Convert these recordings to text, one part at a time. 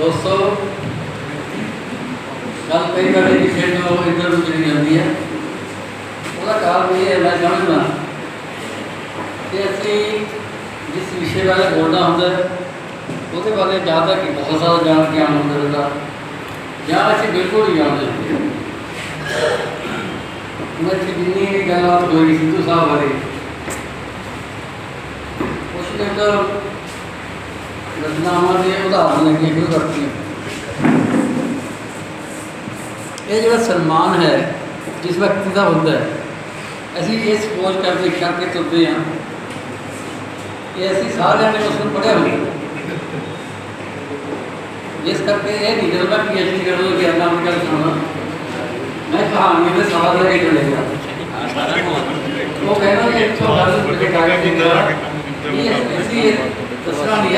دوستو گل کئی کرنے کی کھیل میں وہ ادھر ادھر جاتی ہے وہ کال یہ ہے میں سمجھنا کہ اسی جس وشے بارے بولنا ہوتا ہے وہ بارے زیادہ کہ بہت زیادہ جان گیان ہوتا رہتا یا اسی بالکل ہی جان دیتے میں اچھی جنی بھی گل آپ ہوئی سدھو صاحب بارے اس نے تو ਰਚਨਾਵਾਂ ਦੇ ਉਦਾਹਰਨ ਲੈ ਕੇ ਸ਼ੁਰੂ ਕਰਤੀ ਇਹ ਜਿਹੜਾ ਸਨਮਾਨ ਹੈ ਜਿਸ ਵਿਅਕਤੀ ਦਾ ਹੁੰਦਾ ਹੈ ਅਸੀਂ ਇਹ ਸਪੋਜ਼ ਕਰਦੇ ਕਰਕੇ ਤੁਰਦੇ ਹਾਂ ਕਿ ਅਸੀਂ ਸਾਰਿਆਂ ਨੇ ਉਸ ਨੂੰ ਪੜ੍ਹਿਆ ਹੋਇਆ ਜਿਸ ਕਰਕੇ ਇਹ ਨਹੀਂ ਜਦੋਂ ਮੈਂ ਪੀਐਚਡੀ ਕਰ ਲਵਾਂ ਕਿ ਅੱਲਾ ਮੈਂ ਗੱਲ ਸੁਣਾ ਮੈਂ ਕਹਾਣੀ ਦੇ ਸਵਾਲ ਲੈ ਕੇ ਚਲੇਗਾ ਉਹ ਕਹਿੰਦਾ ਕਿ ਇੱਥੋਂ ਗੱਲ ਮੁੜ ਕੇ ਕਾਗਜ਼ ਦੀ ਗੱਲ ਇਹ ਅਸੀਂ ਇਹ ਦੱਸਣਾ ਨਹੀਂ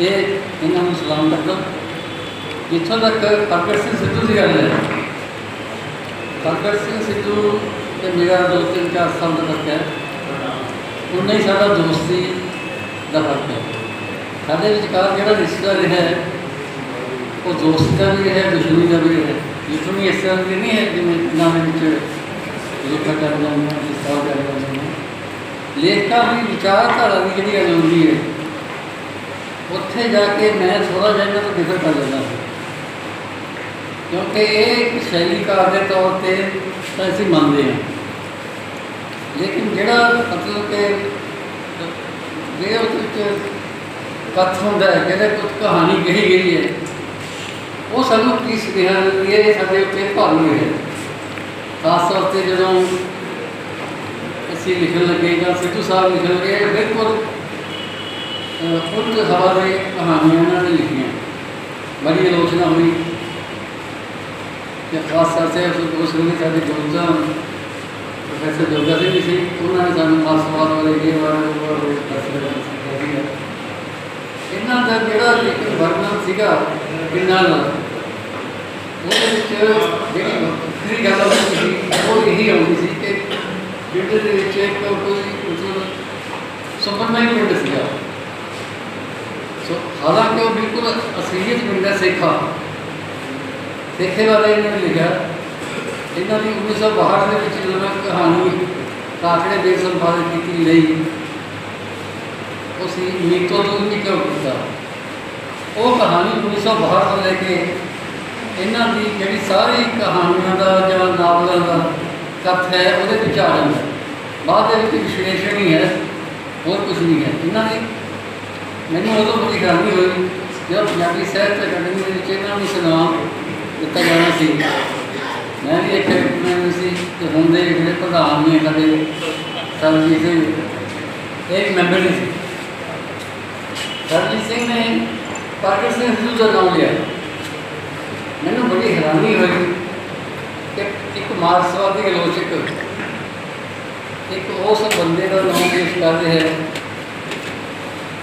ਇਹ ਇਹਨਾਂ ਨੂੰ ਸਲਾਮ ਕਰਦਾ। ਜਿੱਥੋਂ ਤੱਕ ਪ੍ਰਗਟ ਸਿੰਘ ਸਿੱਧੂ ਦੀ ਗੱਲ ਹੈ। ਪ੍ਰਗਟ ਸਿੰਘ ਸਿੱਧੂ ਤੇ ਮੇਰਾ ਦੋ ਤਿੰਨ ਚਾਰ ਸਾਲ ਦਾ ਫ਼ਰਕ ਹੈ। ਉਨਾ ਹੀ ਸਾਡਾ ਦੋਸਤੀ ਦਾ ਫ਼ਰਕ ਹੈ। ਸਾਡੇ ਵਿਚਕਾਰ ਜਿਹੜਾ ਰਿਸ਼ਤਾ ਰਿਹਾ ਹੈ, ਉਹ ਦੋਸਤੀ ਦਾ ਵੀ ਹੈ, ਦੁਸ਼ਮਣੀ ਦਾ ਵੀ ਹੈ। ਦੁਸ਼ਮਣੀ ਇਸ ਤਰ੍ਹਾਂ ਦੀ ਨਹੀਂ ਹੈ ਜਿਵੇਂ ਨਾਮ ਵਿੱਚ ਲਿਖਾ ਕਰ ਜਾਂਦਾ ਰਿਸ਼ਤਾ ਕਰ ਜਾਂਦਾ ਲੇਖਕਾਂ ਦੀ ਵਿਚਾਰਧਾਰਾ ਦੀ ਜਿਹੜੀ ਗੱਲ ਹੈ ਉੱਥੇ ਜਾ ਕੇ ਮੈਂ ਥੋੜਾ ਜਿਹਾ ਇਹਨਾਂ ਤੋਂ ਜ਼ਿਕਰ ਕਰ ਲੈਂਦਾ ਕਿਉਂਕਿ ਇਹ ਸ਼ੈਲੀਕਾਰ ਦੇ ਤੌਰ ਤੇ ਤਾਂ ਅਸੀਂ ਮੰਨਦੇ ਹਾਂ। ਲੇਕਿਨ ਜਿਹੜਾ ਮਤਲਬ ਕਿ ਜਿਹੜੇ ਉਸ ਵਿੱਚ ਕਥ ਹੁੰਦਾ ਹੈ, ਜਿਹਦੇ ਕੁਝ ਕਹਾਣੀ ਕਹੀ ਗਈ ਹੈ, ਉਹ ਸਾਨੂੰ ਕੀ ਸੁਨੇਹਾ ਦਿੰਦੀ ਹੈ ਸਾਡੇ ਉੱਤੇ ਭਾਰੂ ਹੈ। ਖਾਸ ਤੌਰ ਤੇ ਜਦੋਂ ਅਸੀਂ ਲਿਖਣ ਲੱਗੇ ਜਾਂ ਸਿੱਧੂ ਸਾਹਿਬ ਲਿਖਣ ਲੱਗੇ ਇਹ ਬਿਲਕੁਲ ਉਲਟ ਹਵਾ ਦੇ ਕਹਾਣੀਆਂ ਉਹਨਾਂ ਨੇ ਲਿਖੀਆਂ ਬੜੀ ਆਲੋਚਨਾ ਹੋਈ ਕਿ ਖਾਸ ਤੌਰ ਤੇ ਉਸ ਉਸ ਵੇਲੇ ਸਾਡੇ ਗੁਰੂਜ਼ਾਂ ਪ੍ਰੋਫੈਸਰ ਜੋਗਾ ਸਿੰਘ ਜੀ ਸੀ ਉਹਨਾਂ ਨੇ ਸਾਨੂੰ ਮਾਸਵਾਦ ਵਾਲੇ ਇਹ ਵਾਰ ਉਹ ਵਾਰ ਦੱਸਿਆ ਇਹਨਾਂ ਦਾ ਜਿਹੜਾ ਇੱਕ ਵਰਣਨ ਸੀਗਾ ਕਿੰਨਾ ਦਾ ਉਹਦੇ ਵਿੱਚ ਜਿਹੜੀ ਵੱਖਰੀ ਗੱਲ ਆਉਂਦੀ ਸੀ ਉਹ ਇਹੀ ਆਉਂਦੀ ਸੀ ਕਿ ਪਿੰਡ ਦੇ ਵਿੱਚ ਇੱਕ ਕੋਈ ਮਤਲਬ ਸੁਪਰਮੈਨ ਪਿੰਡ ਸੀਗਾ ਸੋ ਹਾਲਾਂਕਿ ਉਹ ਬਿਲਕੁਲ ਅਸਲੀਅਤ ਪਿੰਡ ਦਾ ਸੇਖਾ। ਸੇਖੇ ਬਾਰੇ ਇਹਨਾਂ ਨੇ ਲਿਖਿਆ, ਇਹਨਾਂ ਦੀ 1962 ਦੇ ਵਿੱਚ ਜਦੋਂ ਮੈਂ ਕਹਾਣੀ ਕਾਕੜੇ ਦੇ ਸੰਪਾਦਕ ਕੀਤੀ ਲਈ, ਉਹ ਸੀ ਮੀਤੋ ਤੋਂ ਵੀ ਕਿਉਂ ਕੀਤਾ ਉਹ ਕਹਾਣੀ 1962 ਤੋਂ ਲੈ ਕੇ ਇਹਨਾਂ ਦੀ ਜਿਹੜੀ ਸਾਰੀ ਕਹਾਣੀਆਂ ਦਾ ਜਾਂ ਨਾਵਲਾਂ ਦਾ ਤੱਥ ਹੈ, ਉਹਦੇ ਵਿੱਚ ਆ ਜਾਂਦਾ। ਬਾਅਦ ਦੇ ਵਿੱਚ ਵਿਸ਼ਲੇਸ਼ਣ ਹੀ ਹੈ, ਹੋਰ ਕੁਝ ਨਹੀਂ ਹੈ। ਇਹਨਾਂ ਦੀ ਮੈਨੂੰ ਉਦੋਂ ਬੜੀ ਹੈਰਾਨੀ ਹੋਈ ਜਦੋਂ ਪੰਜਾਬੀ ਸਾਹਿਤ ਅਕੈਡਮੀ ਦੇ ਵਿੱਚ ਇਹਨਾਂ ਨੂੰ ਸਨਮਾਨ ਦਿੱਤਾ ਜਾਣਾ ਸੀ। ਮੈਂ ਵੀ ਇੱਕ ਮੈਂ ਸੀ ਤੇ ਹੁਣ ਦੇ ਜਿਹੜੇ ਪ੍ਰਧਾਨ ਨੇ ਸਾਡੇ ਸਰਜੀਤ ਸਿੰਘ। ਇਹ ਮੈਂਬਰ ਨਹੀਂ ਸੀ। ਸਰਜੀਤ ਸਿੰਘ ਨੇ ਪ੍ਰਗਟ ਸਿੰਘ ਸਿੱਧੂ ਦਾ ਨਾਮ ਲਿਆ। ਮੈਨੂੰ ਬੜੀ ਹੈਰਾਨੀ ਹੋਈ ਕਿ ਇੱਕ ਮਾਰਕਸਵਾਦੀ ਆਲੋਚਕ, ਇੱਕ ਉਸ ਬੰਦੇ ਦਾ ਨਾਮ ਪੇਸ਼ ਕਰ ਰਿਹਾ ਹੈ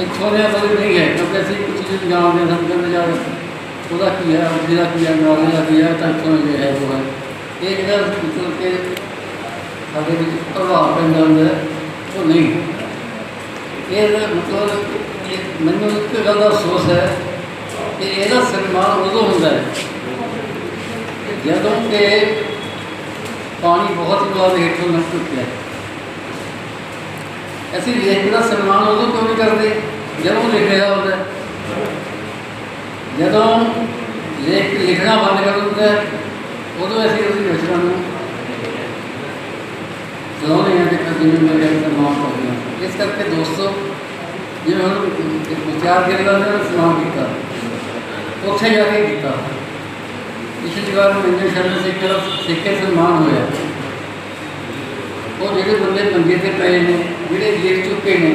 ਇੱਥੋਂ ਦੇ ਕੋਲੇ ਨਹੀਂ ਹੈ ਕਿਉਂਕਿ ਅਸੀਂ ਕੁਝ ਚੀਜ਼ ਜਾਣਦੇ ਹਾਂ ਸਮਝਦੇ ਜਾ ਉਹਦਾ ਕੀ ਹੈ ਜਿਹਦਾ ਕੀ ਹੈ ਨੌਲੇਜ ਦਾ ਕੀ ਹੈ ਤਾਂ ਇੱਥੋਂ ਇਹ ਹੈ ਉਹ ਹੈ। ਇਹ ਜਿਹੜਾ ਮਤਲਬ ਕਿ ਸਾਡੇ ਵਿੱਚ ਪ੍ਰਭਾਵ ਪੈਂਦਾ ਹੁੰਦਾ ਉਹ ਨਹੀਂ। ਇਹ ਮਤਲਬ ਮੈਨੂੰ ਇੱਕ ਗੱਲ ਦਾ ਅਫਸੋਸ ਹੈ ਕਿ ਇਹਦਾ ਸਨਮਾਨ ਉਦੋਂ ਹੁੰਦਾ ਹੈ ਜਦੋਂ ਕਿ ਪਾਣੀ ਬਹੁਤ ਹੀ ਬਾਅਦ ਹੇਠੋਂ ਲੰਘ ਚੁੱਕਿਆ ਅਸੀਂ ਲੇਖ ਦਾ ਸਨਮਾਨ ਉਦੋਂ ਕਿਉਂ ਨਹੀਂ ਕਰਦੇ? ਜਦੋਂ ਲਿਖਿਆ ਹੁੰਦਾ ਜਦੋਂ ਲੇਖ ਲਿਖਣਾ ਬੰਦ ਕਰ ਦਿੰਦਾ ਉਦੋਂ ਅਸੀਂ ਉਹਦੀ ਰਚਨਾ ਨੂੰ ਚਾਹੁੰਦੇ ਹਾਂ ਕਿ ਕਦੇ ਮੇਰੇ ਅੰਦਰ ਮਾਫ ਕਰ ਦਿਆਂ ਇਸ ਕਰਕੇ ਦੋਸਤੋ, ਜਿਵੇਂ ਹੁਣ ਵਿਚਾਰ ਕਰੀਦਾ ਨੇ ਸਲਾਮ ਕੀਤਾ। ਉੱਥੇ ਜਾ ਕੇ ਕੀਤਾ। ਪਿਛਲੀ ਵਾਰ ਮੈਨੂੰ ਸ਼ਰਨ ਸਿੰਘ ਦਾ ਸਿੱਖੇ ਸਨਮਾਨ ਹੋਇਆ। ਉਹ ਜਿਹੜੇ ਬੰਦੇ ਮੰਗੇ ਤੇ ਪਏ ਨੇ, ਜਿਹੜੇ ਲਿਖ ਚੁੱਕੇ ਨੇ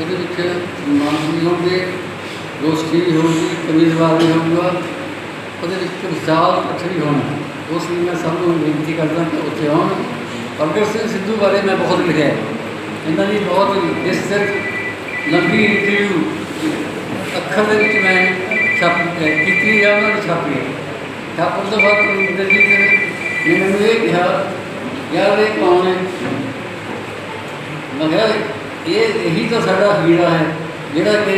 ਇਹਦੇ ਵਿੱਚ ਸਨਮਾਨ ਵੀ ਹੋਣਗੇ, ਦੋਸਤੀ ਵੀ ਹੋਊਗੀ ਕਬੀਲਵਾਰ ਵੀ ਹੋਊਗਾ, ਉਹਦੇ ਵਿੱਚ ਵਿਸ਼ਾਲ ਇਕੱਠ ਵੀ ਹੋਣਾ। ਉਸ ਲਈ ਮੈਂ ਸਭ ਨੂੰ ਬੇਨਤੀ ਕਰਦਾ ਕਿ ਉੱਥੇ ਆਉਣ। ਪ੍ਰਗਟ ਸਿੰਘ ਸਿੱਧੂ ਬਾਰੇ ਮੈਂ ਬਹੁਤ ਲਿਖਿਆ ਇਹਨਾਂ ਦੀ ਬਹੁਤ ਵਿਸਤ੍ਰਿਤ, ਲੰਬੀ ਇੰਟਰਵਿਊ ਅੱਖਰ ਦੇ ਵਿੱਚ ਮੈਂ ਛਾਪ ਕੀਤੀ ਜਾਂ ਉਹਨਾਂ ਨੇ ਛਾਪੀ ਹੈ। ਛਾਪਣ ਤੋਂ ਬਾਅਦ ਇੰਦਰਜੀਤ ਨੇ ਮੈਨੂੰ ਇਹ ਕਿਹਾ, ਯਾਰ ਇਹ ਕੌਣ ਹੈ? ਮਗਰ ਇਹ ਇਹੀ ਤਾਂ ਸਾਡਾ ਕੀੜਾ ਹੈ, ਜਿਹੜਾ ਕਿ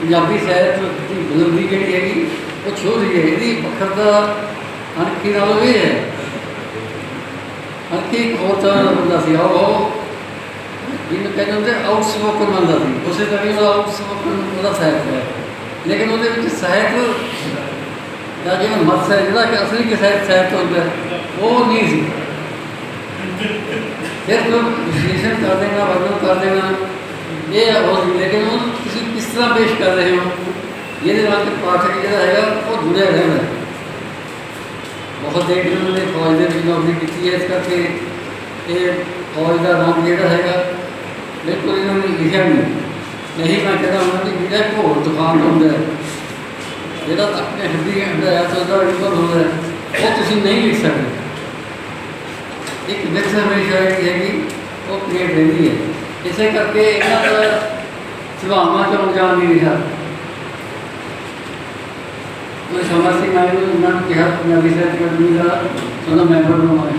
ਪੰਜਾਬੀ ਸਾਹਿਤ ਦੀ ਬੁਲੰਦੀ ਜਿਹੜੀ ਹੈਗੀ, ਉਹ ਛੋ ਰਹੀ ਹੈ ਇਹਦੀ ਪੱਖਰਤਾ ਅਣਖੀ ਨਾਲ ਇਹ ਹੈ। ਅਣਖੀ ਇੱਕ ਹੋਰ ਤਰ੍ਹਾਂ ਦਾ ਬੰਦਾ ਸੀ ਉਹ ਜਿਹਨੂੰ ਕਹਿੰਦੇ ਹੁੰਦੇ ਆਊਟਸਪੋਕਨ ਬੰਦਾ ਸੀ। ਉਸੇ ਤਰ੍ਹਾਂ ਉਹਦਾ ਆਊਟਸਪੋਕਨ ਉਹਦਾ ਸਾਹਿਤ ਹੈ। ਲੇਕਿਨ ਉਹਦੇ ਵਿੱਚ ਸਾਹਿਤ ਦਾ ਜਿਹੜਾ ਮਕਸਦ ਹੈ, ਜਿਹੜਾ ਕਿ ਅਸਲੀ ਕਿ ਸਾਹਿਤ ਹੁੰਦਾ ਉਹ ਨਹੀਂ ਸੀ। پھر تو وشلیشن کر دینا، ورنہ کر دینا۔ یہ ہو سکتا لیکن وہ کسی کس طرح پیش کر رہے ہوں؟ یہ دماغ کے پاٹھک جڑا ہے، وہ جڑے ہوئے ہیں۔ بہت دیکھ رہے ہیں فوج دے بھی نوکری کی ہے اس کا کہ یہ فوج کا نام لیڈر ہے۔ گا بالکل انہوں نے لکھا نہیں نہیں میں کہتا ہوں کہ میرا کو دکان ہوتا ہے جہاں نے ہڈی کے اندر ہے، تو اس انڈر ہو رہا ہے وہ تھی نہیں لکھ سکتے۔ ਇੱਕ ਮਿੱਥ ਹਮੇਸ਼ਾ ਜਿਹੜੀ ਹੈਗੀ, ਉਹ ਕ੍ਰੀਏਟ ਰਹਿੰਦੀ ਹੈ। ਇਸੇ ਕਰਕੇ ਇਹਨਾਂ ਦਾ ਸੁਭਾਵਾਂ ਤੋਂ ਅਣਜਾਣ ਨਹੀਂ ਰਿਹਾ ਕੋਈ ਸਮਾਜ ਸੀ ਮੈਂ ਇਹਨੂੰ ਉਹਨਾਂ ਨੂੰ ਕਿਹਾ ਪੰਜਾਬੀ ਸਾਹਿਤ ਅਕਾਦਮੀ ਦਾ ਉਹਦਾ ਮੈਂਬਰ ਬਣਾਉਣਾ।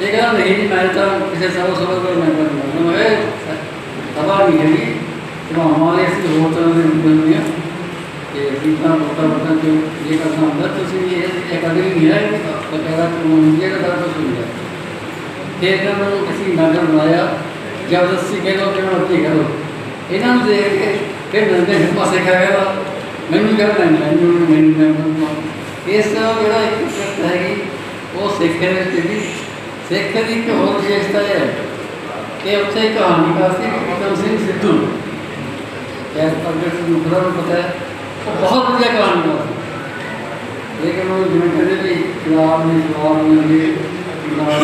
ਇਹ ਕਹਿੰਦਾ, ਨਹੀਂ ਜੀ ਮੈਂ ਤਾਂ ਕਿਸੇ ਸਭਾ ਸਭਾ ਦਾ ਮੈਂਬਰ ਨਹੀਂ ਮੈਂ ਸਭਾ ਨਹੀਂ ਹੈਗੀ, ਸੁਭਾਵਾਂ ਵਾਲੇ ਅਸੀਂ ਹੋਰ ਤਰ੍ਹਾਂ ਦੇ ਹੁੰਦੇ ਹੁੰਦੇ ਕਿ ਅਸੀਂ ਤਾਂ ਬੋਤਾ ਜੋ ਇਹ ਕਰਨਾ ਹੁੰਦਾ, ਤੁਸੀਂ ਇਹ ਅਕਾਦਮੀ ਨਹੀਂ ਹੈ ਬਕਾਇਦਾ ਕਾਨੂੰਨ ਇਹ ਦਾ ਕੁਝ ਨਹੀਂ ਹੈ ਫਿਰ ਇਹਨਾਂ ਨੂੰ ਅਸੀਂ ਨਗਰ ਬਣਾਇਆ ਜ਼ਬਰਦਸਤੀ ਕਹਿ ਲਓ ਕਿ ਮੈਂ ਉੱਥੇ ਕਰੋ ਇਹਨਾਂ ਨੂੰ ਦੇਖ ਕੇ ਫਿਰ ਨੰਦੇ ਹਿੰਦ ਪਾਸੇ ਖਾ ਗਿਆ ਮੈਨੂੰ ਕਿਹਾ ਨਹੀਂ, ਮੈਨੂੰ ਮੈਨੂੰ ਮੈਨੂੰ ਇਸ ਜਿਹੜਾ ਇੱਕ ਸਿੱਖ ਹੈਗੀ ਉਹ ਸਿੱਖ ਦੇ ਵਿੱਚ ਵੀ ਸਿੱਖ ਦੀ ਇੱਕ ਹੋਰ ਵਿਸ਼ੇਸ਼ਤਾ ਇਹ ਹੈ ਕਿ ਉੱਥੇ ਕਹਾਣੀਕਾਰ ਸੀ ਵਿਕਰਮ ਸਿੰਘ ਸਿੱਧੂ। ਜੈਸ ਪ੍ਰਗਟ ਸਿੰਘ ਮੁਖੜਾ ਨੂੰ ਪਤਾ ਹੈ, ਉਹ ਬਹੁਤ ਵਧੀਆ ਕਹਾਣੀਕਾਰ ਸੀ ਲੇਕਿਨ ਉਹ ਜਿਵੇਂ ਕਹਿੰਦੇ ਵੀ ਪੰਜਾਬ ਨੇ ਜਵਾਬ ਨਹੀਂ ਦੇ ਪੰਜਾਬ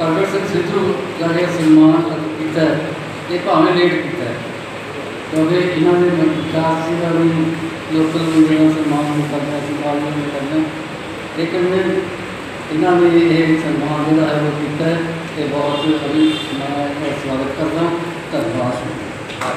ਪ੍ਰਗਟ ਸਿੰਘ ਸਿੱਧੂ ਦਾ ਇਹ ਸਨਮਾਨ ਕੀਤਾ ਹੈ, ਇਹ ਭਾਵੇਂ ਲੇਟ ਕੀਤਾ ਹੈ ਕਿਉਂਕਿ ਇਹਨਾਂ ਨੇ ਵਿਕਾਸ ਜੀ ਦਾ ਵੀ ਲੋਕਲ ਬੰਦੇ ਦਾ ਸਨਮਾਨ ਨਹੀਂ ਕਰਦਾ ਸੀ ਕਾਲਜ ਨਹੀਂ ਕਰਦਾ ਲੇਕਿਨ ਇਹਨਾਂ ਨੇ ਇਹ ਸਨਮਾਨ ਜਿਹੜਾ ਹੈ ਉਹ ਕੀਤਾ ਹੈ ਤੇ ਬਹੁਤ ਅਭੀ ਮੈਂ ਇਹਦਾ ਸਵਾਗਤ ਕਰਦਾ ਧੰਨਵਾਦ